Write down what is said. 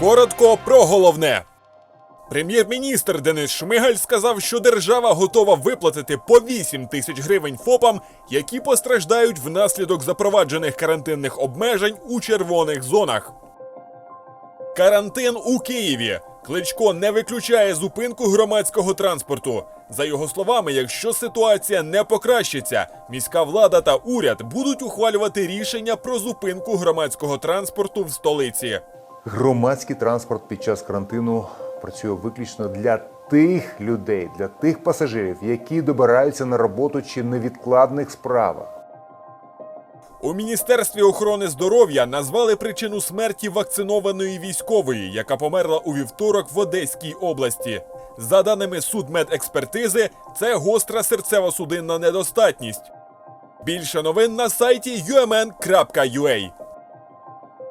Коротко про головне. Прем'єр-міністр Денис Шмигаль сказав, що держава готова виплатити по 8 тисяч гривень ФОПам, які постраждають внаслідок запроваджених карантинних обмежень у червоних зонах. Карантин у Києві. Кличко не виключає зупинку громадського транспорту. За його словами, якщо ситуація не покращиться, міська влада та уряд будуть ухвалювати рішення про зупинку громадського транспорту в столиці. Громадський транспорт під час карантину працює виключно для тих людей, для тих пасажирів, які добираються на роботу чи невідкладних справах. У міністерстві охорони здоров'я назвали причину смерті вакцинованої військової, яка померла у вівторок в Одеській області. За даними судмедекспертизи, це гостра серцево-судинна недостатність. Більше новин на сайті umn.ua.